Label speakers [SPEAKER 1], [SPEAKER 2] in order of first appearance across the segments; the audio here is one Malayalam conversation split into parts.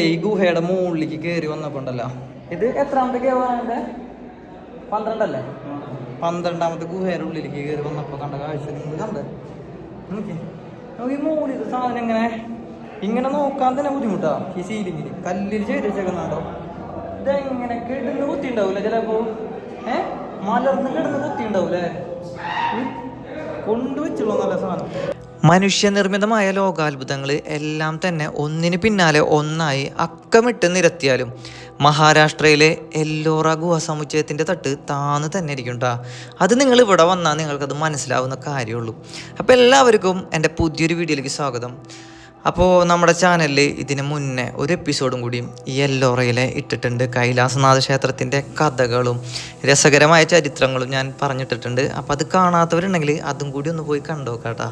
[SPEAKER 1] ഈ ഗുഹയുടെ മുകളിലേക്ക് കയറി വന്നപ്പോ ഉണ്ടല്ലോ. ഇത് എത്രാമത്തെ കേവാണ് പന്ത്രണ്ടല്ലേ? പന്ത്രണ്ടാമത്തെ ഗുഹയുടെ ഉള്ളിലേക്ക് കേറി വന്നപ്പോ കണ്ട കാഴ്ച നിങ്ങൾ കണ്ട് മുകളിൽ സാധനം എങ്ങനെ ഇങ്ങനെ നോക്കാൻ തന്നെ ബുദ്ധിമുട്ടാ. ഈ സീലിങ്ങിൽ കല്ലിൽ ചെയ്ത് വെച്ചേക്കുന്നുണ്ടോ ഇതെങ്ങനെ കിടന്ന് കുത്തി ഉണ്ടാവൂല ചിലപ്പോ? ഏ? മലർന്ന് കിടന്ന് കുത്തി ഉണ്ടാവൂലേ കൊണ്ടുവച്ചുള്ള നല്ല സാധനം. മനുഷ്യനിർമ്മിതമായ ലോകാത്ഭുതങ്ങൾ എല്ലാം തന്നെ ഒന്നിന് പിന്നാലെ ഒന്നായി അക്കമിട്ട് നിരത്തിയാലും മഹാരാഷ്ട്രയിലെ എല്ലോറ ഗുഹ സമുച്ചയത്തിന്റെ തട്ട് താന്ന് തന്നെ ഇരിക്കും കേട്ടോ അത് നിങ്ങൾ ഇവിടെ വന്നാൽ നിങ്ങൾക്കത് മനസ്സിലാവുന്ന കാര്യമുള്ളൂ. അപ്പോൾ എല്ലാവർക്കും എന്റെ പുതിയൊരു വീഡിയോയിലേക്ക് സ്വാഗതം. അപ്പോൾ നമ്മുടെ ചാനലിൽ ഇതിന് മുന്നേ ഒരു എപ്പിസോഡും കൂടി ഈ എല്ലോറയിലെ ഇട്ടിട്ടുണ്ട്. കൈലാസനാഥ ക്ഷേത്രത്തിന്റെ കഥകളും രസകരമായ ചരിത്രങ്ങളും ഞാൻ പറഞ്ഞിട്ടിട്ടുണ്ട്. അപ്പോൾ അത് കാണാത്തവരുണ്ടെങ്കിൽ അതും കൂടി ഒന്ന് പോയി കണ്ടോക്കാട്ടാ.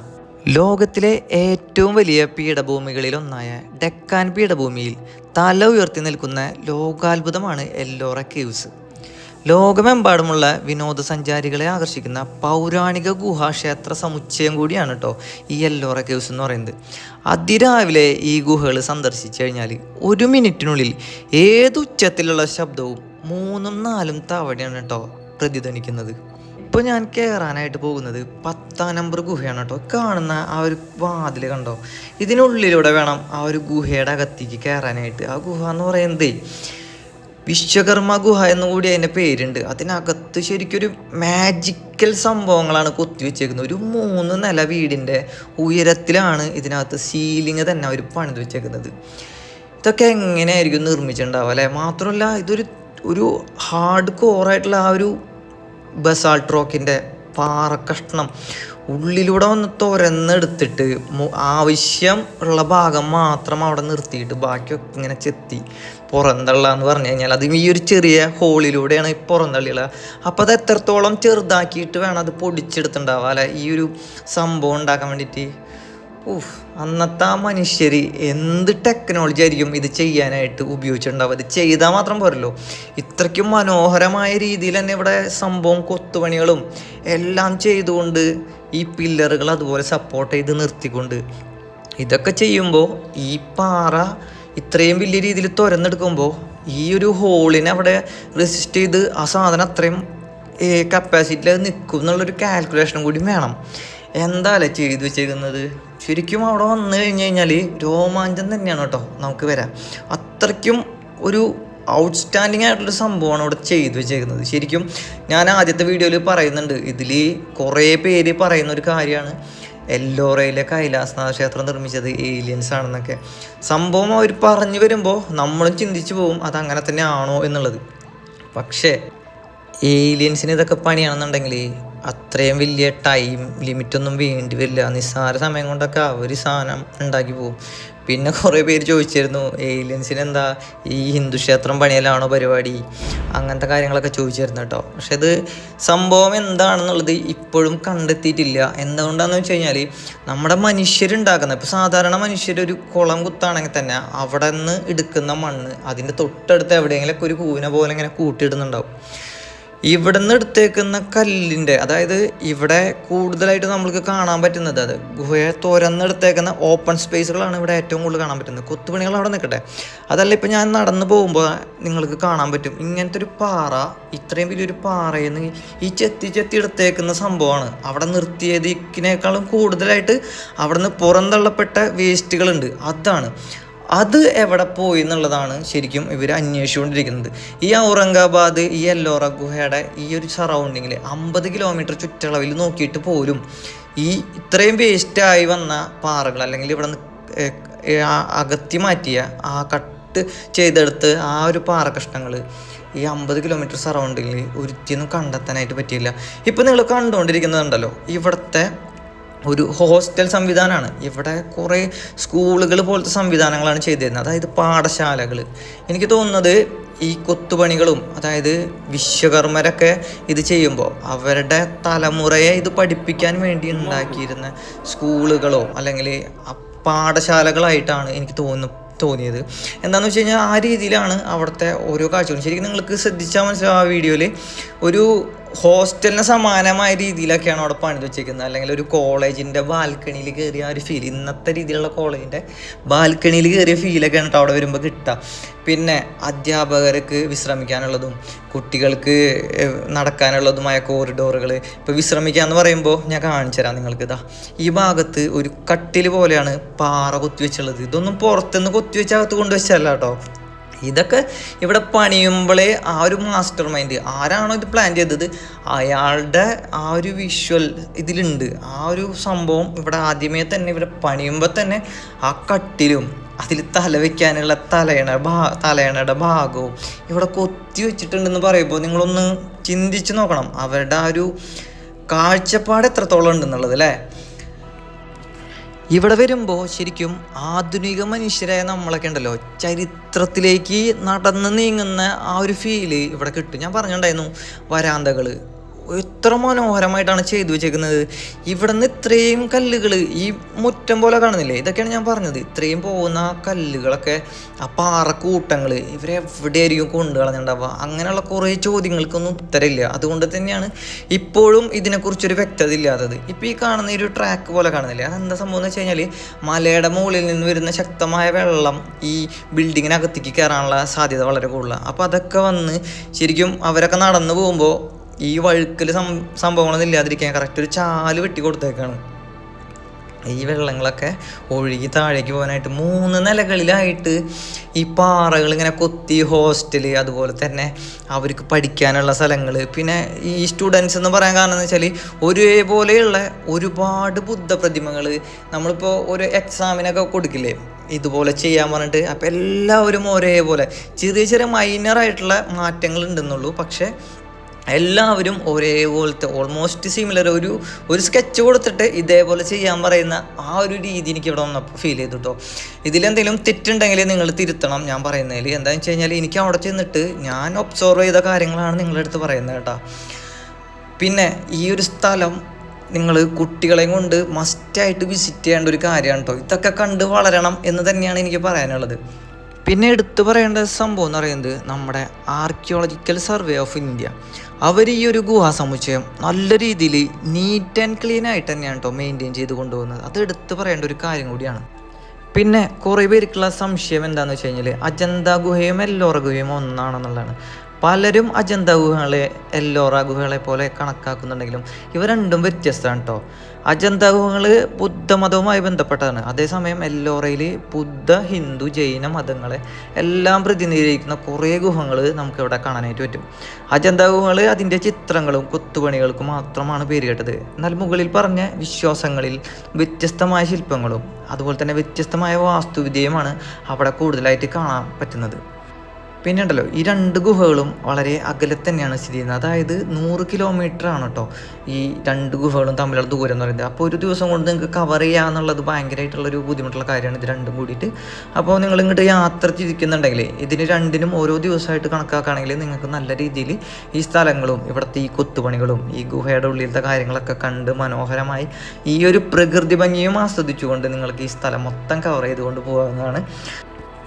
[SPEAKER 1] ലോകത്തിലെ ഏറ്റവും വലിയ പീഠഭൂമികളിലൊന്നായ ഡെക്കാൻ പീഠഭൂമിയിൽ തല ഉയർത്തി നിൽക്കുന്ന ലോകാത്ഭുതമാണ് എല്ലോറ കേവ്സ്. ലോകമെമ്പാടുമുള്ള വിനോദസഞ്ചാരികളെ ആകർഷിക്കുന്ന പൗരാണിക ഗുഹാക്ഷേത്ര സമുച്ചയം കൂടിയാണ് കേട്ടോ ഈ എല്ലോറ കേവ്സ് എന്ന് പറയുന്നത്. അതിരാവിലെ ഈ ഗുഹകൾ സന്ദർശിച്ചു കഴിഞ്ഞാൽ ഒരു മിനിറ്റിനുള്ളിൽ ഏത് ഉച്ചത്തിലുള്ള ശബ്ദവും മൂന്നും നാലും തവണയാണ് കേട്ടോ പ്രതിധ്വനിക്കുന്നത്. ഇപ്പോൾ ഞാൻ കയറാനായിട്ട് പോകുന്നത് പത്താം നമ്പർ ഗുഹയാണ് കേട്ടോ കാണുന്ന ആ ഒരു വാതിൽ കണ്ടോ? ഇതിനുള്ളിലൂടെ വേണം ആ ഒരു ഗുഹയുടെ അകത്തേക്ക് കയറാനായിട്ട് ആ ഗുഹ എന്ന് പറയുന്നത് വിശ്വകർമ്മ ഗുഹ എന്ന് കൂടി അതിന്റെ പേരുണ്ട്. അതിനകത്ത് ശരിക്കൊരു മാജിക്കൽ സംഭവങ്ങളാണ് കൊത്തിവെച്ചേക്കുന്നത് ഒരു മൂന്ന് നില വീടിന്റെ ഉയരത്തിലാണ് ഇതിനകത്ത് സീലിംഗ് തന്നെ അവർ പണിത് വെച്ചേക്കുന്നത്. ഇതൊക്കെ എങ്ങനെയായിരിക്കും നിർമ്മിച്ചിട്ടുണ്ടാവുക അല്ലേ? മാത്രമല്ല ഇതൊരു ഒരു ഹാർഡ് കോറായിട്ടുള്ള ആ ഒരു ബസാൾട്ട് റോക്കിന്റെ പാറക്കഷ്ണം ഉള്ളിലൂടെ വന്ന് തുരന്നെടുത്തിട്ട് ആവശ്യം ഉള്ള ഭാഗം മാത്രം അവിടെ നിർത്തിയിട്ട് ബാക്കിയൊക്കെ ഇങ്ങനെ ചെത്തി പുറന്തള്ള എന്ന് പറഞ്ഞു കഴിഞ്ഞാൽ. അത് ഈ ഒരു ചെറിയ ഹോളിലൂടെയാണ് ഈ പുറന്തള്ളിയുള്ളത്. അപ്പോൾ അത് എത്രത്തോളം ചെറുതാക്കിയിട്ട് വേണം അത് പൊടിച്ചെടുത്തിട്ടുണ്ടാവുക? അല്ലെ? ഈ ഒരു സംഭവം ഉണ്ടാക്കാൻ വേണ്ടിയിട്ട് ഊഫ് അന്നത്തെ ആ മനുഷ്യർ എന്ത് ടെക്നോളജി ആയിരിക്കും ഇത് ചെയ്യാനായിട്ട് ഉപയോഗിച്ചിട്ടുണ്ടാവുക? ഇത് ചെയ്താൽ മാത്രം പോരല്ലോ. ഇത്രയ്ക്കും മനോഹരമായ രീതിയിൽ തന്നെ ഇവിടെ സംഭവം കൊത്തുപണികളും എല്ലാം ചെയ്തുകൊണ്ട് ഈ പില്ലറുകൾ അതുപോലെ സപ്പോർട്ട് ചെയ്ത് നിർത്തിക്കൊണ്ട് ഇതൊക്കെ ചെയ്യുമ്പോൾ ഈ പാറ ഇത്രയും വലിയ രീതിയിൽ തുരന്നെടുക്കുമ്പോൾ ഈ ഒരു ഹോളിനെ അവിടെ റെസിസ്റ്റ് ചെയ്ത് ആ സാധനം അത്രയും കപ്പാസിറ്റിയിൽ നിൽക്കും എന്നുള്ളൊരു കാൽക്കുലേഷനും കൂടി വേണം. എന്താല്ലേ ചെയ്തു വെച്ചേക്കുന്നത്? ശരിക്കും അവിടെ വന്നു കഴിഞ്ഞ് കഴിഞ്ഞാൽ രോമാഞ്ചം തന്നെയാണ് കേട്ടോ. നമുക്ക് വരാം. അത്രയ്ക്കും ഒരു ഔട്ട്സ്റ്റാൻഡിങ് ആയിട്ടുള്ള സംഭവമാണ് ഇവിടെ ചെയ്തു വെച്ചേക്കുന്നത്. ശരിക്കും ഞാൻ ആദ്യത്തെ വീഡിയോയിൽ പറയുന്നുണ്ട്. ഇതിൽ കുറേ പേര് പറയുന്ന ഒരു കാര്യമാണ്. എല്ലോറയിലെ കൈലാസനാഥ ക്ഷേത്രം നിർമ്മിച്ചത് ഏലിയൻസ് ആണെന്നൊക്കെ. സംഭവം അവർ പറഞ്ഞു വരുമ്പോൾ നമ്മളും ചിന്തിച്ചു പോകും അത് അങ്ങനെ തന്നെ ആണോ എന്നുള്ളത്. പക്ഷേ ഏലിയൻസിന് ഇതൊക്കെ പണിയാണെന്നുണ്ടെങ്കിൽ അത്രയും വലിയ ടൈം ലിമിറ്റൊന്നും വേണ്ടി വരില്ല. നിസ്സാര സമയം കൊണ്ടൊക്കെ അവർ സാധനം ഉണ്ടാക്കി പോകും. പിന്നെ കുറേ പേര് ചോദിച്ചിരുന്നു ഏലിയൻസിന് എന്താ ഈ ഹിന്ദു ക്ഷേത്രം പണിയലാണോ പരിപാടി? അങ്ങനത്തെ കാര്യങ്ങളൊക്കെ ചോദിച്ചിരുന്നു കേട്ടോ. പക്ഷെ ഇത് സംഭവം എന്താണെന്നുള്ളത് ഇപ്പോഴും കണ്ടെത്തിയിട്ടില്ല. എന്തുകൊണ്ടാണെന്ന് വെച്ച് കഴിഞ്ഞാൽ നമ്മുടെ മനുഷ്യരുണ്ടാക്കുന്ന ഇപ്പോൾ സാധാരണ മനുഷ്യർ ഒരു കുളം കുത്താണെങ്കിൽ തന്നെ അവിടെ നിന്ന് എടുക്കുന്ന മണ്ണ് അതിന്റെ തൊട്ടടുത്ത് എവിടെയെങ്കിലൊക്കെ ഒരു കൂന പോലെ ഇങ്ങനെ കൂട്ടിയിടുന്നുണ്ടാവും. ഇവിടെ നിന്ന് എടുത്തേക്കുന്ന കല്ലിന്റെ അതായത് ഇവിടെ കൂടുതലായിട്ട് നമ്മൾക്ക് കാണാൻ പറ്റുന്നത് അത് ഗുഹയെ തുരന്നെടുത്തേക്കുന്ന ഓപ്പൺ സ്പേസുകളാണ് ഇവിടെ ഏറ്റവും കൂടുതൽ കാണാൻ പറ്റുന്നത്. കൊത്തുപണികൾ അവിടെ നിൽക്കട്ടെ. അതല്ല ഇപ്പം ഞാൻ നടന്നു പോകുമ്പോൾ നിങ്ങൾക്ക് കാണാൻ പറ്റും. ഇങ്ങനത്തെ ഒരു പാറ ഇത്രയും വലിയൊരു പാറയിൽ നിന്ന് ഈ ചെത്തി ചെത്തി എടുത്തേക്കുന്ന സംഭവമാണ്. അവിടെ നിർത്തിയതിനേക്കാളും കൂടുതലായിട്ട് അവിടെ നിന്ന് പുറന്തള്ളപ്പെട്ട വേസ്റ്റുകളുണ്ട് അതാണ്. അത് എവിടെ പോയി എന്നുള്ളതാണ് ശരിക്കും ഇവർ അന്വേഷിച്ചുകൊണ്ടിരിക്കുന്നത്. ഈ ഔറംഗാബാദ് ഈ എല്ലോറ ഗുഹയുടെ ഈ ഒരു സറൗണ്ടിങ്ങിൽ അമ്പത് കിലോമീറ്റർ ചുറ്റളവിൽ നോക്കിയിട്ട് പോലും ഈ ഇത്രയും വേസ്റ്റായി വന്ന പാറകൾ അല്ലെങ്കിൽ ഇവിടെ അകത്തി മാറ്റിയ ആ കട്ട് ചെയ്തെടുത്ത് ആ ഒരു പാറ കഷ്ണങ്ങൾ ഈ അമ്പത് കിലോമീറ്റർ സറൗണ്ടിങ്ങിൽ ഒരുത്തിയൊന്നും കണ്ടെത്താനായിട്ട് പറ്റിയില്ല. ഇപ്പം നിങ്ങൾ കണ്ടുകൊണ്ടിരിക്കുന്നുണ്ടല്ലോ ഇവിടുത്തെ ഒരു ഹോസ്റ്റൽ സംവിധാനമാണ്. ഇവിടെ കുറേ സ്കൂളുകൾ പോലത്തെ സംവിധാനങ്ങളാണ് ചെയ്തിരുന്നത്. അതായത് പാഠശാലകൾ. എനിക്ക് തോന്നുന്നത് ഈ കൊത്തുപണികളും അതായത് വിശ്വകർമ്മരൊക്കെ ഇത് ചെയ്യുമ്പോൾ അവരുടെ തലമുറയെ ഇത് പഠിപ്പിക്കാൻ വേണ്ടി ഉണ്ടാക്കിയിരുന്ന സ്കൂളുകളോ അല്ലെങ്കിൽ പാഠശാലകളായിട്ടാണ് എനിക്ക് തോന്നുന്നു തോന്നിയത്. എന്താണെന്ന് വെച്ച് കഴിഞ്ഞാൽ ആ രീതിയിലാണ് അവിടുത്തെ ഓരോ കാഴ്ചകളും. ശരിക്കും നിങ്ങൾക്ക് ശ്രദ്ധിച്ചാൽ മനസ്സിലാവും ആ വീഡിയോയിൽ ഒരു ഹോസ്റ്റലിന് സമാനമായ രീതിയിലൊക്കെയാണ് അവിടെ പണിത് വെച്ചിരിക്കുന്നത് അല്ലെങ്കിൽ ഒരു കോളേജിന്റെ ബാൽക്കണിയിൽ കയറിയ ആ ഒരു ഫീൽ ഇന്നത്തെ രീതിയിലുള്ള കോളേജിന്റെ ബാൽക്കണിയിൽ കയറിയ ഫീലൊക്കെയാണ് കേട്ടോ അവിടെ വരുമ്പോൾ കിട്ടുക. പിന്നെ അധ്യാപകർക്ക് വിശ്രമിക്കാനുള്ളതും കുട്ടികൾക്ക് നടക്കാനുള്ളതുമായ കോറിഡോറുകൾ ഇപ്പോൾ വിശ്രമിക്കുക എന്ന് പറയുമ്പോൾ ഞാൻ കാണിച്ചു തരാം നിങ്ങൾക്ക് ഇതാ ഈ ഭാഗത്ത് ഒരു കട്ടിൽ പോലെയാണ് പാറ കൊത്തിവെച്ചുള്ളത്. ഇതൊന്നും പുറത്തുനിന്ന് കൊത്തിവെച്ച് അകത്ത് കൊണ്ടുവച്ചല്ല കേട്ടോ. ഇതൊക്കെ ഇവിടെ പണിയുമ്പോഴേ ആ ഒരു മാസ്റ്റർ മൈൻഡ് ആരാണോ ഇത് പ്ലാൻ ചെയ്തത്? അയാളുടെ ആ ഒരു വിഷ്വൽ ഇതിലുണ്ട്. ആ ഒരു സംഭവം ഇവിടെ ആദ്യമേ തന്നെ ഇവിടെ പണിയുമ്പോൾ തന്നെ ആ കട്ടിലും അതിൽ തല വയ്ക്കാനുള്ള തലയണ ഭാ തലയണയുടെ ഭാഗവും ഇവിടെ കൊത്തി വെച്ചിട്ടുണ്ടെന്ന് പറയുമ്പോൾ നിങ്ങളൊന്ന് ചിന്തിച്ച് നോക്കണം. അവരുടെ ആ ഒരു കാഴ്ചപ്പാട് എത്രത്തോളം ഉണ്ടെന്നുള്ളത് അല്ലേ? ഇവിടെ വരുമ്പോൾ ശരിക്കും ആധുനിക മനുഷ്യരായ നമ്മളൊക്കെ ഉണ്ടല്ലോ ചരിത്രത്തിലേക്ക് നടന്ന് നീങ്ങുന്ന ആ ഒരു ഫീൽ ഇവിടെ കിട്ടും. ഞാൻ പറഞ്ഞിട്ടുണ്ടായിരുന്നു വരാന്തകൾ എത്ര മനോഹരമായിട്ടാണ് ചെയ്തു വെച്ചേക്കുന്നത്. ഇവിടെ നിന്ന് ഇത്രയും കല്ലുകൾ ഈ മുറ്റം പോലെ കാണുന്നില്ലേ? ഇതൊക്കെയാണ് ഞാൻ പറഞ്ഞത്. ഇത്രയും പോകുന്ന കല്ലുകളൊക്കെ ആ പാറക്കൂട്ടങ്ങൾ ഇവരെ എവിടെയായിരിക്കും കൊണ്ടു കളഞ്ഞിട്ടുണ്ടാവുക അങ്ങനെയുള്ള കുറേ ചോദ്യങ്ങൾക്കൊന്നും ഉത്തരമില്ല. അതുകൊണ്ട് തന്നെയാണ് ഇപ്പോഴും ഇതിനെക്കുറിച്ചൊരു വ്യക്തത ഇല്ലാത്തത്. ഇപ്പോൾ ഈ കാണുന്ന ഒരു ട്രാക്ക് പോലെ കാണുന്നില്ലേ? അതെന്താ സംഭവം എന്ന് വെച്ച് കഴിഞ്ഞാൽ മലയുടെ മുകളിൽ നിന്ന് വരുന്ന ശക്തമായ വെള്ളം ഈ ബിൽഡിങ്ങിനകത്തേക്ക് കയറാനുള്ള സാധ്യത വളരെ കൂടുതലാണ് അപ്പോൾ അതൊക്കെ വന്ന് ശരിക്കും അവരൊക്കെ നടന്നു പോകുമ്പോൾ ഈ വഴുക്കൽ സംഭവങ്ങളൊന്നും ഇല്ലാതിരിക്കാൻ കറക്റ്റ് ഒരു ചാൽ വെട്ടി കൊടുത്തേക്കാണ്. ഈ വെള്ളങ്ങളൊക്കെ ഒഴുകി താഴേക്ക് പോകാനായിട്ട് മൂന്ന് നിലകളിലായിട്ട് ഈ പാറകൾ ഇങ്ങനെ കൊത്തി ഹോസ്റ്റൽ അതുപോലെ തന്നെ അവർക്ക് പഠിക്കാനുള്ള സ്ഥലങ്ങൾ പിന്നെ ഈ സ്റ്റുഡൻസ് എന്ന് പറയാൻ കാരണം എന്ന് വെച്ചാൽ ഒരേപോലെയുള്ള ഒരുപാട് ബുദ്ധ പ്രതിമകൾ നമ്മളിപ്പോൾ ഒരു എക്സാമിനൊക്കെ കൊടുക്കില്ലേ? ഇതുപോലെ ചെയ്യാൻ പറഞ്ഞിട്ട് അപ്പോൾ എല്ലാവരും ഒരേപോലെ. ചെറിയ ചെറിയ മൈനറായിട്ടുള്ള മാറ്റങ്ങൾ ഉണ്ടെന്നുള്ളൂ. പക്ഷേ എല്ലാവരും ഒരേപോലത്തെ ഓൾമോസ്റ്റ് സിമിലർ ഒരു ഒരു സ്കെച്ച് കൊടുത്തിട്ട് ഇതേപോലെ ചെയ്യാൻ പറയുന്ന ആ ഒരു രീതി എനിക്ക് ഇവിടെ വന്നപ്പോൾ ഫീൽ ചെയ്തു കേട്ടോ ഇതിലെന്തെങ്കിലും തെറ്റുണ്ടെങ്കിൽ നിങ്ങൾ തിരുത്തണം ഞാൻ പറയുന്നതിൽ എന്താണെന്ന് വെച്ച് കഴിഞ്ഞാൽ എനിക്ക് അവിടെ ചെന്നിട്ട് ഞാൻ ഒബ്സർവ് ചെയ്ത കാര്യങ്ങളാണ് നിങ്ങളുടെ അടുത്ത് പറയുന്നത് കേട്ടോ. പിന്നെ ഈ ഒരു സ്ഥലം നിങ്ങൾ കുട്ടികളെയും കൊണ്ട് മസ്റ്റായിട്ട് വിസിറ്റ് ചെയ്യേണ്ട ഒരു കാര്യമാണ് കേട്ടോ ഇതൊക്കെ കണ്ട് വളരണം എന്ന് തന്നെയാണ് എനിക്ക് പറയാനുള്ളത്. പിന്നെ എടുത്തു പറയേണ്ട സംഭവം എന്ന് പറയുന്നത് നമ്മുടെ ആർക്കിയോളജിക്കൽ സർവേ ഓഫ് ഇന്ത്യ അവർ ഈ ഒരു ഗുഹാ സമുച്ചയം നല്ല രീതിയിൽ നീറ്റ് ആൻഡ് ക്ലീൻ ആയിട്ട് തന്നെയാണ് കേട്ടോ മെയിന്റെയിൻ ചെയ്ത് കൊണ്ടുപോകുന്നത്. അത് എടുത്തു പറയേണ്ട ഒരു കാര്യം കൂടിയാണ്. പിന്നെ കുറേ പേർക്കുള്ള സംശയം എന്താണെന്ന് വെച്ച് കഴിഞ്ഞാൽ അജന്ത ഗുഹയും എല്ലോറ ഗുഹയും ഒന്നാണെന്നുള്ളതാണ്. പലരും അജന്ത ഗുഹകളെ എല്ലോറ ഗുഹകളെ പോലെ കണക്കാക്കുന്നുണ്ടെങ്കിലും ഇവ രണ്ടും വ്യത്യസ്തമാണ് കേട്ടോ അജന്ത ഗുഹകൾ ബുദ്ധമതവുമായി ബന്ധപ്പെട്ടതാണ്. അതേസമയം എല്ലോറയിൽ ബുദ്ധ ഹിന്ദു ജൈന മതങ്ങളെ എല്ലാം പ്രതിനിധീകരിക്കുന്ന കുറേ ഗുഹകൾ നമുക്കിവിടെ കാണാനായിട്ട് പറ്റും. അജന്ത ഗുഹകൾ അതിന്റെ ചിത്രങ്ങളും കൊത്തുപണികൾക്കും മാത്രമാണ് പേര് കേട്ടത്. എന്നാൽ മുകളിൽ പറഞ്ഞ വിശ്വാസങ്ങളിൽ വ്യത്യസ്തമായ ശില്പങ്ങളും അതുപോലെ തന്നെ വ്യത്യസ്തമായ വാസ്തുവിദ്യയുമാണ് അവിടെ കൂടുതലായിട്ട് കാണാൻ പറ്റുന്നത്. പിന്നെ ഉണ്ടല്ലോ ഈ രണ്ട് ഗുഹകളും വളരെ അകലെ തന്നെയാണ് സ്ഥിതി ചെയ്യുന്നത്. അതായത് നൂറ് കിലോമീറ്റർ ആണ് കേട്ടോ ഈ രണ്ട് ഗുഹകളും തമ്മിലുള്ള ദൂരം എന്ന് പറയുന്നത്. അപ്പോൾ ഒരു ദിവസം കൊണ്ട് നിങ്ങൾക്ക് കവർ ചെയ്യുക എന്നുള്ളത് ഭയങ്കരമായിട്ടുള്ളൊരു ബുദ്ധിമുട്ടുള്ള കാര്യമാണ് ഇത് രണ്ടും കൂടിയിട്ട്. അപ്പോൾ നിങ്ങൾ ഇങ്ങോട്ട് യാത്ര തിരിക്കുന്നുണ്ടെങ്കിൽ ഇതിന് രണ്ടിനും ഓരോ ദിവസമായിട്ട് കണക്കാക്കുകയാണെങ്കിൽ നിങ്ങൾക്ക് നല്ല രീതിയിൽ ഈ സ്ഥലങ്ങളും ഇവിടുത്തെ ഈ കൊത്തുപണികളും ഈ ഗുഹയുടെ ഉള്ളിലത്തെ കാര്യങ്ങളൊക്കെ കണ്ട് മനോഹരമായി ഈ ഒരു പ്രകൃതി ഭംഗിയും ആസ്വദിച്ചുകൊണ്ട് നിങ്ങൾക്ക് ഈ സ്ഥലം മൊത്തം കവർ ചെയ്തുകൊണ്ട് പോകാവുന്നതാണ്.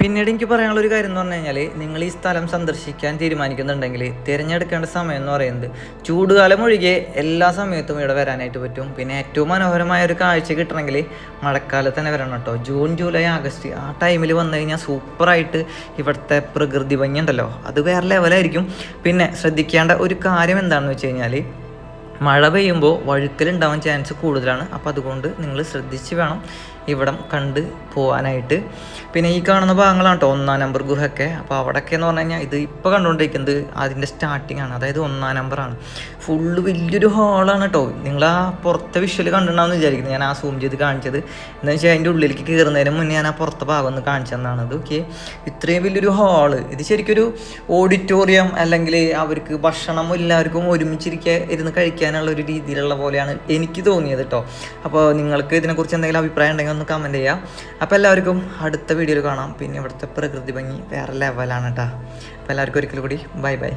[SPEAKER 1] പിന്നീട് എനിക്ക് പറയാനുള്ള ഒരു കാര്യം എന്ന് പറഞ്ഞു കഴിഞ്ഞാൽ നിങ്ങൾ ഈ സ്ഥലം സന്ദർശിക്കാൻ തീരുമാനിക്കുന്നുണ്ടെങ്കിൽ തിരഞ്ഞെടുക്കേണ്ട സമയം എന്ന് പറയുന്നത് ചൂടുകാലം ഒഴികെ എല്ലാ സമയത്തും ഇവിടെ വരാനായിട്ട് പറ്റും. പിന്നെ ഏറ്റവും മനോഹരമായ ഒരു കാഴ്ച കിട്ടണമെങ്കിൽ മഴക്കാലത്ത് തന്നെ വരണം കേട്ടോ. ജൂൺ ജൂലൈ ആഗസ്റ്റ് ആ ടൈമിൽ വന്നു കഴിഞ്ഞാൽ സൂപ്പറായിട്ട് ഇവിടുത്തെ പ്രകൃതി ഭംഗി ഉണ്ടല്ലോ. അത് വേറെ ലെവലായിരിക്കും പിന്നെ ശ്രദ്ധിക്കേണ്ട ഒരു കാര്യം എന്താണെന്ന് വെച്ച് കഴിഞ്ഞാൽ മഴ പെയ്യുമ്പോൾ വഴുക്കലുണ്ടാവാൻ ചാൻസ് കൂടുതലാണ്. അപ്പോൾ അതുകൊണ്ട് നിങ്ങൾ ശ്രദ്ധിച്ച് വേണം ഇവിടം കണ്ട് പോകാനായിട്ട് പിന്നെ ഈ കാണുന്ന ഭാഗങ്ങളാണ് കേട്ടോ ഒന്നാം നമ്പർ ഗുഹയൊക്കെ. അപ്പോൾ അവിടെയൊക്കെ എന്ന് പറഞ്ഞു കഴിഞ്ഞാൽ ഇത് ഇപ്പോൾ കണ്ടുകൊണ്ടിരിക്കുന്നത് അതിന്റെ സ്റ്റാർട്ടിംഗ് ആണ്. അതായത് ഒന്നാം നമ്പറാണ് ഫുള്ള് വലിയൊരു ഹാളാണ് കേട്ടോ നിങ്ങൾ ആ പുറത്തെ വിഷ്വൽ കണ്ടിട്ടുണ്ടാവുമെന്ന് വിചാരിക്കുന്നത് ഞാൻ ആ സൂം ചെയ്ത് കാണിച്ചത്. എന്ന് വെച്ചാൽ അതിന്റെ ഉള്ളിലേക്ക് കയറുന്നതിന് മുന്നേ ഞാൻ ആ പുറത്തെ ഭാഗം ഒന്ന് കാണിച്ചു തന്നാണ് അത് ഓക്കെ ഇത്രയും വലിയൊരു ഹാൾ ഇത് ശരിക്കൊരു ഓഡിറ്റോറിയം അല്ലെങ്കിൽ അവർക്ക് ഭക്ഷണം എല്ലാവർക്കും ഒരുമിച്ചിരിക്കുക ഇരുന്ന് കഴിക്കാനുള്ള ഒരു രീതിയിലുള്ള പോലെയാണ് എനിക്ക് തോന്നിയത് കേട്ടോ അപ്പോൾ നിങ്ങൾക്ക് ഇതിനെക്കുറിച്ച് എന്തെങ്കിലും അഭിപ്രായം ഉണ്ടെങ്കിൽ ഒന്ന് കമന്റ് ചെയ്യാം. അപ്പോൾ എല്ലാവർക്കും അടുത്ത വീഡിയോയിൽ കാണാം. പിന്നെ ഇവിടുത്തെ പ്രകൃതി ഭംഗി വേറെ ലെവലാണ് കേട്ടോ അപ്പോൾ എല്ലാവർക്കും ഒരിക്കൽ കൂടി ബൈ ബൈ